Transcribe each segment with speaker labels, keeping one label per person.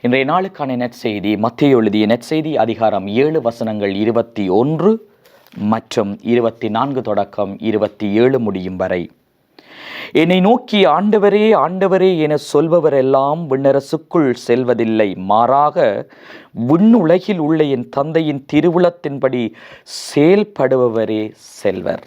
Speaker 1: இன்றைய நாளுக்கான நெற்செய்தி மத்திய எழுதிய நற்செய்தி அதிகாரம் ஏழு வசனங்கள் இருபத்தி ஒன்று மற்றும் இருபத்தி நான்கு தொடக்கம் இருபத்தி ஏழு முடியும் வரை. என்னை நோக்கி ஆண்டவரே ஆண்டவரே என சொல்பவரெல்லாம் விண்ணரசுக்குள் செல்வதில்லை. மாறாக விண்ணுலகில் உள்ள என் தந்தையின் திருவுளத்தின்படி செயல்படுபவரே செல்வர்.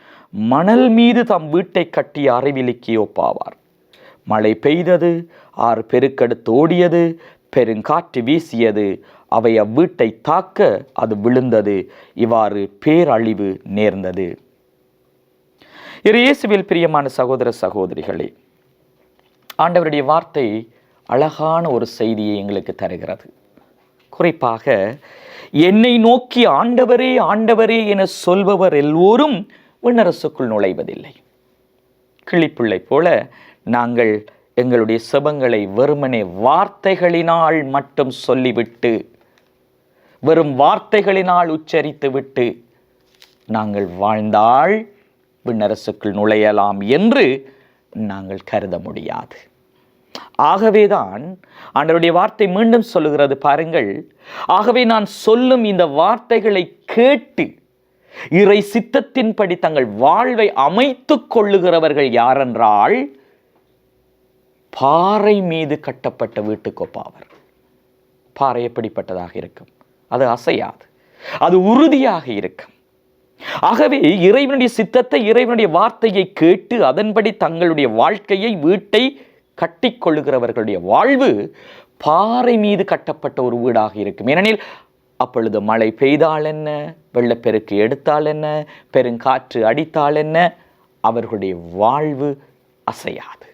Speaker 1: மணல் மீது தம் வீட்டை கட்டிய அறிவிலிக்கு ஒப்பாவார். மழை பெய்தது ஆறு பெருக்கெடுத்து ஓடியது பெருங்காற்று வீசியது அவை அவ்வீட்டை தாக்க அது விழுந்தது இவ்வாறு பேரழிவு நேர்ந்தது. இறையேசுவில் இயேசுவில் பிரியமான சகோதர சகோதரிகளே ஆண்டவருடைய வார்த்தை அழகான ஒரு செய்தியை எங்களுக்கு தருகிறது. குறிப்பாக என்னை நோக்கி ஆண்டவரே ஆண்டவரே என சொல்பவர் எல்லோரும் விண்ணரசுக்குள் நுழைவதில்லை. கிளிப்பிள்ளை போல நாங்கள் எங்களுடைய செபங்களை வெறுமனே வார்த்தைகளினால் மட்டும் சொல்லிவிட்டு வெறும் வார்த்தைகளினால் உச்சரித்து விட்டு நாங்கள் வாழ்ந்தால் விண்ணரசுக்குள் நுழையலாம் என்று நாங்கள் கருத முடியாது. ஆகவேதான் ஆண்டவருடைய வார்த்தை மீண்டும் சொல்லுகிறது பாருங்கள். ஆகவே நான் சொல்லும் இந்த வார்த்தைகளை கேட்டு இறை சித்தத்தின்படி தங்கள் வாழ்வை அமைத்துக் கொள்ளுகிறவர்கள் யாரென்றால் பாறை மீது கட்டப்பட்ட வீட்டுக்கொப்பாவர் பாறை எப்படிப்பட்டதாக இருக்கும்? அது அசையாது. அது உறுதியாக இருக்கும். ஆகவே இறைவனுடைய சித்தத்தை இறைவனுடைய வார்த்தையை கேட்டு அதன்படி தங்களுடைய வாழ்க்கையை வீட்டை கட்டிக்கொள்ளுகிறவர்களுடைய வாழ்வு பாறை மீது கட்டப்பட்ட ஒரு வீடாக இருக்கும். ஏனெனில் அப்பொழுது மழை பெய்தால் என்ன? வெள்ளப்பெருக்கு எடுத்தால் என்ன? பெருங்காற்று அடித்தால் என்ன? அவர்களுடைய வாழ்வு அசையாது.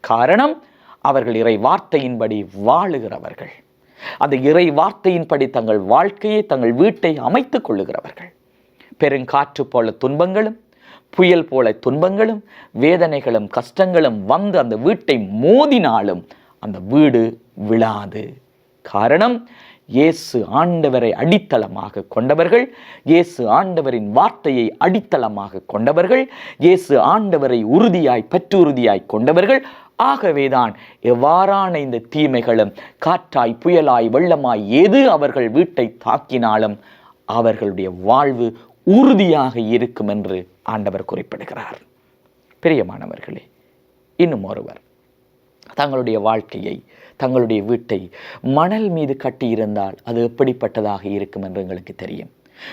Speaker 1: காரணம் அவர்கள் இறை வார்த்தையின்படி வாழுகிறவர்கள். அந்த இறை வார்த்தையின்படி தங்கள் வாழ்க்கையை தங்கள் வீட்டை அமைத்துக் கொள்ளுகிறவர்கள். பெருங்காற்று போல துன்பங்களும் புயல் போல துன்பங்களும் வேதனைகளும் கஷ்டங்களும் வந்து அந்த வீட்டை மோதினாலும் அந்த வீடு விழாது. காரணம் இயேசு ஆண்டவரை அடித்தளமாக கொண்டவர்கள் இயேசு ஆண்டவரின் வார்த்தையை அடித்தளமாக கொண்டவர்கள் இயேசு ஆண்டவரை உறுதியாய் பற்றுறுதியாய் கொண்டவர்கள். ஆகவேதான் எவ்வாறான இந்த தீமைகளும் காற்றாய் புயலாய் வெள்ளமாய் எது அவர்கள் வீட்டை தாக்கினாலும் அவர்களுடைய வாழ்வு உறுதியாக இருக்கும் என்று ஆண்டவர் குறிப்பிடுகிறார். பிரியமானவர்களே இன்னும் ஒருவர். தங்களுடைய வாழ்க்கையை தங்களுடைய வீட்டை மணல் மீது கட்டியிருந்தால் அது எப்படிப்பட்டதாக இருக்கும் என்று எங்களுக்கு தெரியும்.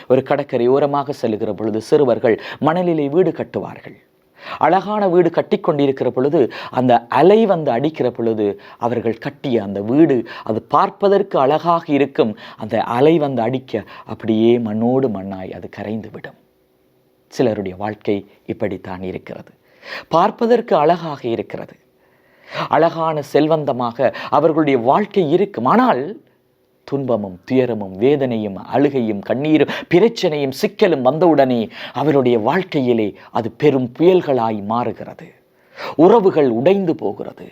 Speaker 1: ஒரு கடற்கரை ஓரமாக செல்லுகிற பொழுது சிறுவர்கள் மணலிலே வீடு கட்டுவார்கள். அழகான வீடு கட்டி கொண்டிருக்கிற பொழுது அந்த அலை வந்து அடிக்கிற பொழுது அவர்கள் கட்டிய அந்த வீடு அது பார்ப்பதற்கு அழகாக இருக்கும். அந்த அலை வந்து அடிக்க அப்படியே மண்ணோடு மண்ணாய் அது கரைந்து விடும். சிலருடைய வாழ்க்கை இப்படித்தான் இருக்கிறது. பார்ப்பதற்கு அழகாக இருக்கிறது. அழகான செல்வந்தமாக அவர்களுடைய வாழ்க்கை இருக்கும். ஆனால் துன்பமும் துயரமும் வேதனையும் அழுகையும் கண்ணீரும் பிரச்சனையும் சிக்கலும் வந்தவுடனே அவருடைய வாழ்க்கையிலே அது பெரும் புயல்களாய் மாறுகிறது. உறவுகள் உடைந்து போகிறது.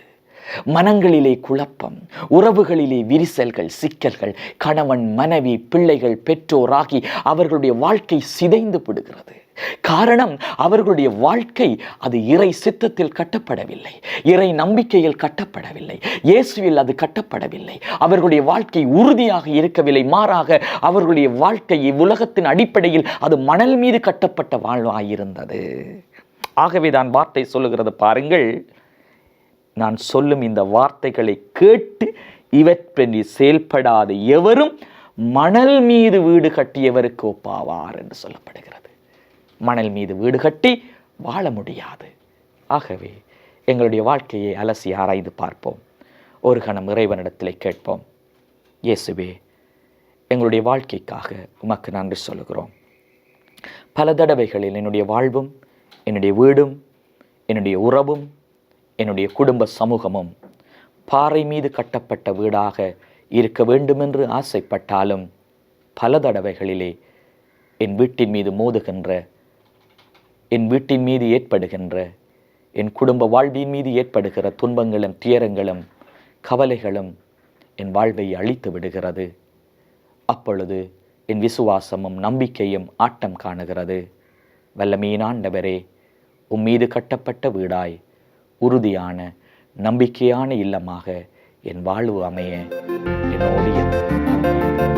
Speaker 1: மனங்களிலே குழப்பம் உறவுகளிலே விரிசல்கள் சிக்கல்கள் கணவன் மனைவி பிள்ளைகள் பெற்றோராகி அவர்களுடைய வாழ்க்கை சிதைந்து விடுகிறது காரணம் அவர்களுடைய வாழ்க்கை அது இறை சித்தத்தில் கட்டப்படவில்லை இறை நம்பிக்கையில் கட்டப்படவில்லை இயேசுவில் அது கட்டப்படவில்லை. அவர்களுடைய வாழ்க்கை உறுதியாக இருக்கவில்லை மாறாக அவர்களுடைய வாழ்க்கை இவ்வுலகத்தின் அடிப்படையில் அது மணல் மீது கட்டப்பட்ட வாழ்வாயிருந்தது. ஆகவே தான் வார்த்தை சொல்லுகிறது பாருங்கள் நான் சொல்லும் இந்த வார்த்தைகளை கேட்டு இவற்றென்றி செயல்படாத எவரும் மணல் மீது வீடு கட்டியவருக்கு ஒப்பாவார் என்று சொல்லப்படுகிறது. மணல் மீது வீடு கட்டி வாழ முடியாது. ஆகவே எங்களுடைய வாழ்க்கையை அலசி ஆராய்ந்து பார்ப்போம். ஒரு கணம் இறைவனிடத்தில் கேட்போம். இயேசுவே எங்களுடைய வாழ்க்கைக்காக உமக்கு நன்றி சொல்லுகிறோம். பல தடவைகளில் என்னுடைய வாழ்வும் என்னுடைய வீடும் என்னுடைய உறவும் என்னுடைய குடும்ப சமூகமும் பாறை மீது கட்டப்பட்ட வீடாக இருக்க வேண்டுமென்று ஆசைப்பட்டாலும் பல தடவைகளிலே என் வீட்டின் மீது மோதுகின்ற என் வீட்டின் மீது ஏற்படுகின்ற என் குடும்ப வாழ்வின் மீது ஏற்படுகிற துன்பங்களும் துயரங்களும் கவலைகளும் என் வாழ்வை அழித்து விடுகிறது. அப்பொழுது என் விசுவாசமும் நம்பிக்கையும் ஆட்டம் காணுகிறது. வல்லமீனாண்டவரே உம்மீது கட்டப்பட்ட வீடாய் உறுதியான நம்பிக்கையான இல்லமாக என் வாழ்வு அமைய என்னோடு இரு.